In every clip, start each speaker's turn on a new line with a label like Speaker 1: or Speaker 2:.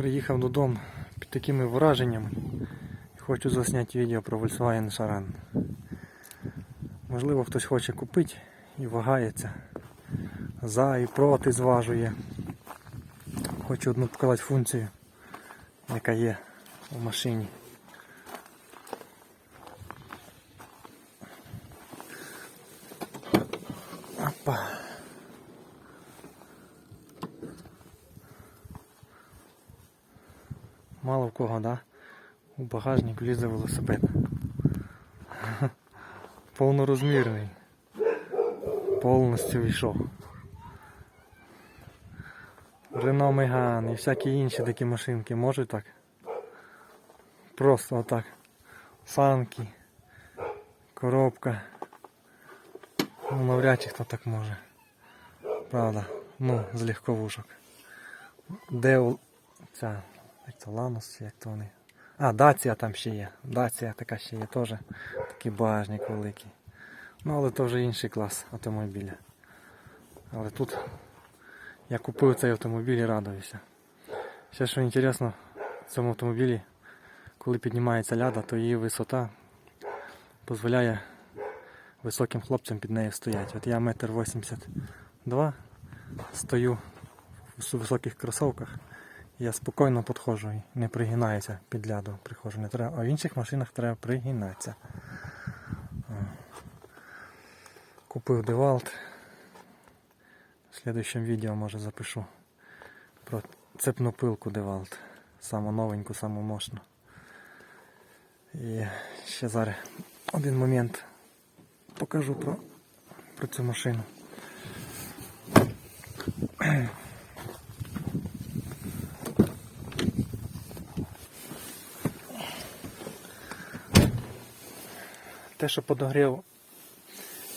Speaker 1: Приїхав додому під такими враженнями. Хочу засняти відео про Volkswagen Saran. Можливо, хтось хоче купити і вагається. За і проти зважує. Хочу одну показати функцію, яка є у машині. Кого, да? У багажник влізе велосипед. Повнорозмірний. Повністю війшов. Рено Меган і всякі інші такі машинки можуть так? Просто отак. Санки, коробка. Ну, навряд чи хто так може. Правда, ну, з легковушок. Де ця, як це Ланос, як то вони. А, Дація там ще є. Дація така ще є теж. Такий багажник великий. Ну, але то вже інший клас автомобіля. Але тут я купив цей автомобіль і радуюся. Ще що інтересно, в цьому автомобілі, коли піднімається ляда, то її висота дозволяє високим хлопцям під нею стояти. От я метр вісімдесят два стою в високих кросовках. Я спокійно підходжу і не пригинаюся під ляду. Приходжу. Не треба. А в інших машинах треба пригинатися. Купив Девалт. В слідуючому відео може запишу про цепну пилку Девалт. Саму новеньку, саму мощну. І ще зараз один момент покажу про, про цю машину. Те, що подогрів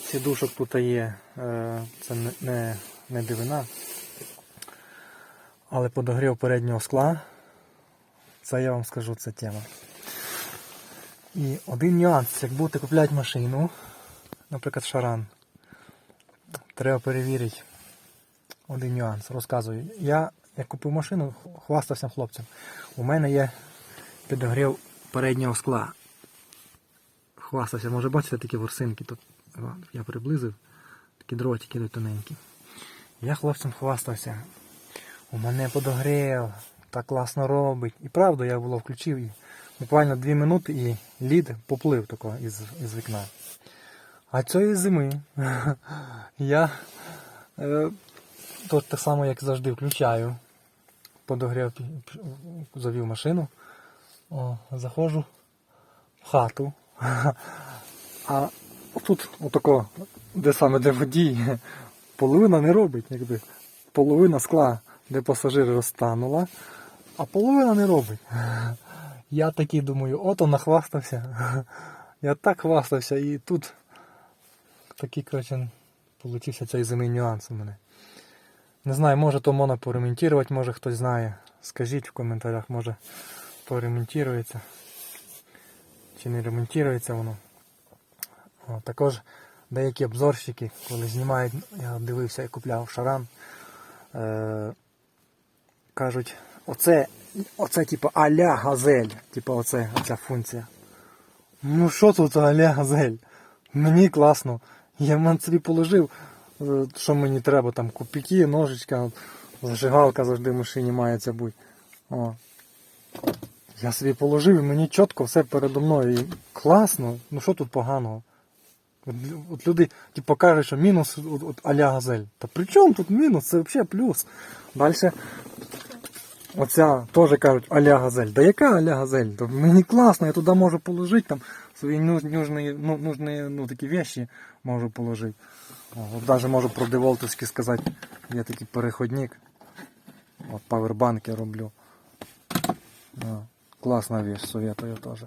Speaker 1: сідушок тут є, е, це не, не, дивина. Але подогрів переднього скла, це я вам скажу, це тема. І один нюанс, як будете купляти машину, наприклад, шаран, треба перевірити один нюанс. Розказую. Я, як купив машину, хвастався хлопцям. У мене є підогрів переднього скла. Хвастався, може бачите такі ворсинки тут. Я приблизив, такі дротики тоненькі. Я хлопцям хвастався. У мене подогрів, так класно робить. І правда, я було включив і буквально 2 минути і лід поплив тако із, із вікна. А цієї зими я е, то так само, як завжди, включаю. Подогрів, завів машину. О, заходжу в хату. А тут отако, де саме де водій, половина не робить, якби. Половина скла, де пасажир розтанула, а половина не робить. Я такий думаю, ото нахвастався. Я так хвастався і тут такий, коротше, получився цей зимний нюанс у мене. Не знаю, може то можна поремонтувати, може хтось знає. Скажіть в коментарях, може поремонтується. Чи не ремонтується воно. Також деякі обзорщики, коли знімають, я дивився і купляв шаран, е, кажуть, оце, оце типу аля газель, типу оце, оця функція. Ну що тут аля газель? Мені класно. Я собі положив, е, що мені треба, там копійки, ножичка, зажигалка завжди в машині має це бути. Я собі положив і мені чітко все передо мною. І класно, ну що тут поганого? От, от люди типу, кажуть, що мінус от, от аля газель. Та при чому тут мінус? Це взагалі плюс. Далі оця теж кажуть аля газель. Да яка аля газель? То мені класно, я туди можу положити там свої нуж- нужні, ну, нужні, ну, такі вещи можу положити. От навіть можу про деволтовські сказати, є такий переходник. От павербанк я роблю. А, класна вещь, советую теж.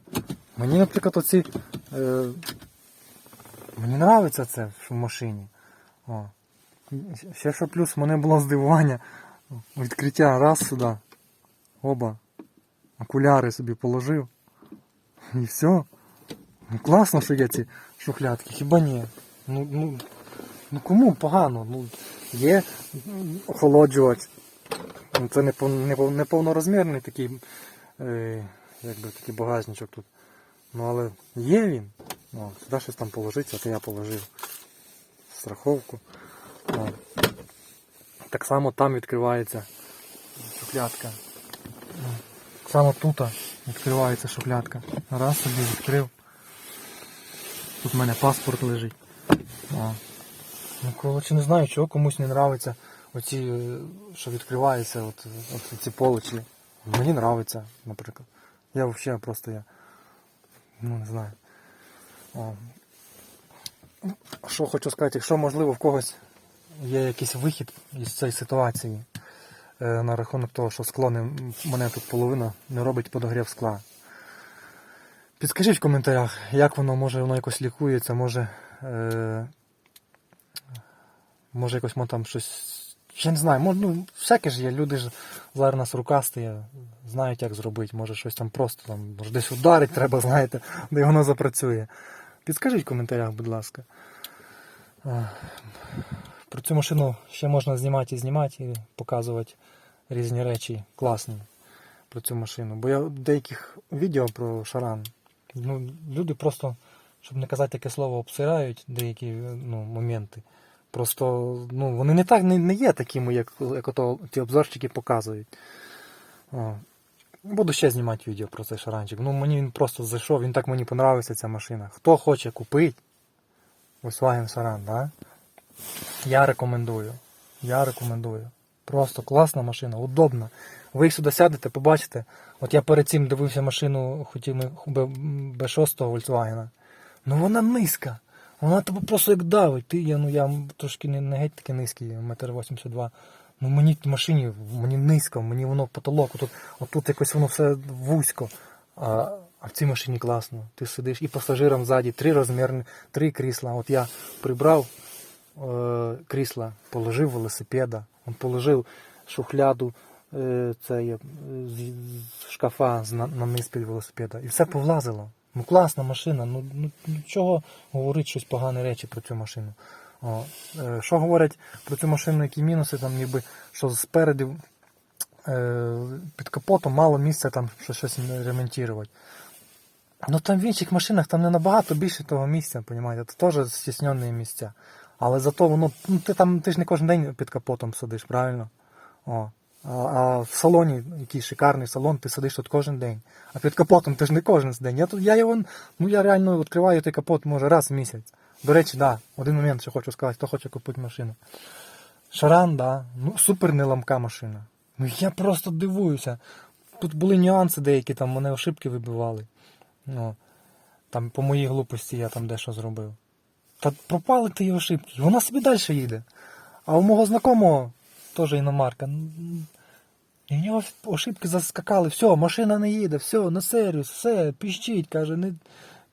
Speaker 1: Мені, наприклад, оці. Е, мені подобається це в машині. О. Ще що плюс, мене було здивування. Відкриття раз сюди. Оба. Окуляри собі положив. І все. Ну, класно, що є ці шухлядки, хіба ні? Ну, ну, ну кому погано? Ну, є охолоджувач. Ну, Це не, пов- не, пов- не повнорозмірний такий, е, якби такий багажничок тут. Ну але є він. О, сюди щось там положиться, то я положив страховку. О. Так само там відкривається шухлядка. Так само тут відкривається шухлядка. Раз собі відкрив. Тут в мене паспорт лежить. О. Ну, коротше, не знаю, чого комусь не нравиться оці, е, що відкриваються, от, от ці полочі. Мені нравиться, наприклад. Я взагалі просто я. Ну, не знаю. Що хочу сказати, якщо можливо в когось є якийсь вихід із цієї ситуації е, на рахунок того, що скло не, мене тут половина не робить подогрів скла. Підскажіть в коментарях, як воно може воно якось лікується, може. Е, може якось там щось. Я не знаю, може, ну, всяке ж є, люди ж зараз нас рукасті, знають, як зробити, може щось там просто там, може десь ударить треба, знаєте, де воно запрацює. Підскажіть в коментарях, будь ласка. Про цю машину ще можна знімати і знімати і показувати різні речі класні про цю машину. Бо я деяких відео про шаран, ну, люди просто, щоб не казати таке слово, обсирають деякі ну, моменти. Просто ну, вони не так не, не є такими, як, як ото ті обзорчики показують. О. Буду ще знімати відео про цей шаранчик. Ну мені він просто зайшов, він так мені понравився ця машина. Хто хоче купити Volkswagen Шаран, да? я рекомендую. Я рекомендую. Просто класна машина, удобна. Ви їх сюди сядете, побачите. От я перед цим дивився машину, хотів ми Б6 Volkswagen. Ну вона низька. Вона тебе просто як давить. Ти, я, ну, я трошки не, не геть такий низький, метр 82. Ну мені в машині, мені низько, мені воно потолок, отут, отут якось воно все вузько. А, а в цій машині класно. Ти сидиш і пасажирам ззаді три розмірні, три крісла. От я прибрав е, крісла, положив велосипеда, он положив шухляду е, це, є, з, з шкафа з- на, на низ велосипеда. І все повлазило. Ну класна машина. Ну, ну, ну чого говорити щось погане речі про цю машину? О, е, що говорять про цю машину, які мінуси, там ніби що спереду е, під капотом мало місця там що щось ремонтувати. Ну там в інших машинах там не набагато більше того місця, понімаєте? Це теж стіснені місця. Але зато воно, ну ти там ти ж не кожен день під капотом сидиш, правильно? О. А, в салоні, який шикарний салон, ти сидиш тут кожен день. А під капотом ти ж не кожен день. Я тут я його, ну я реально відкриваю той капот, може, раз в місяць. До речі, да, один момент, що хочу сказати, хто хоче купити машину. Шаран, да, ну супер неламка машина. Ну я просто дивуюся. Тут були нюанси деякі, там мене ошибки вибивали. Ну, там по моїй глупості я там дещо зробив. Та пропали ті ошибки. Вона собі далі їде. А у мого знакомого теж іномарка. І в нього ошибки заскакали, все, машина не їде, все, на сервіс, все, піщить, каже, не,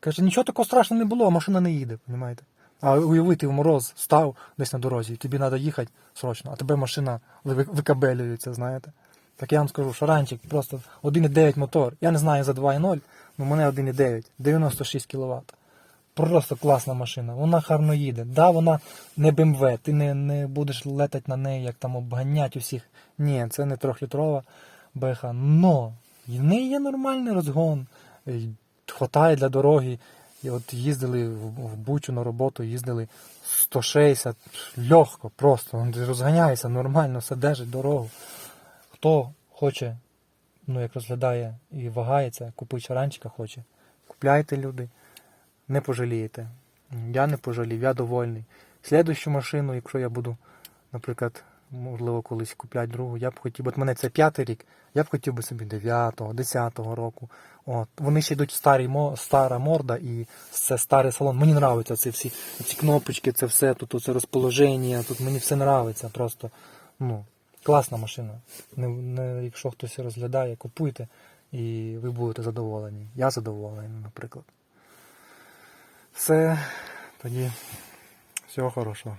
Speaker 1: каже, нічого такого страшного не було, а машина не їде, розумієте? А уявити в мороз став десь на дорозі, і тобі треба їхати срочно, а тебе машина ви- викабелюється, знаєте. Так я вам скажу, шаранчик просто 1,9 мотор. Я не знаю за 2,0, але мене 1,9, 96 кВт. Просто класна машина. Вона гарно їде. Да, вона не БМВ, ти не, не будеш летати на неї, як там обганять усіх. Ні, це не трьохлітрова беха. Но в неї є нормальний розгон. і Хватає для дороги. І от їздили в, Бучу на роботу, їздили 160, легко, просто. Ти розганяєшся нормально, все держить дорогу. Хто хоче, ну як розглядає і вагається, купить шаранчика хоче. Купляйте люди не пожалієте. Я не пожалів, я довольний. Слідущу машину, якщо я буду, наприклад, можливо, колись купляти другу, я б хотів, от мене це п'ятий рік, я б хотів би собі 9-го, 10-го року. От. Вони ще йдуть старі, стара морда і це старий салон. Мені подобаються ці всі ці кнопочки, це все, тут це розположення, тут мені все подобається. Просто ну, класна машина. Не, не, якщо хтось розглядає, купуйте і ви будете задоволені. Я задоволений, наприклад. Все, тоді всього хорошого.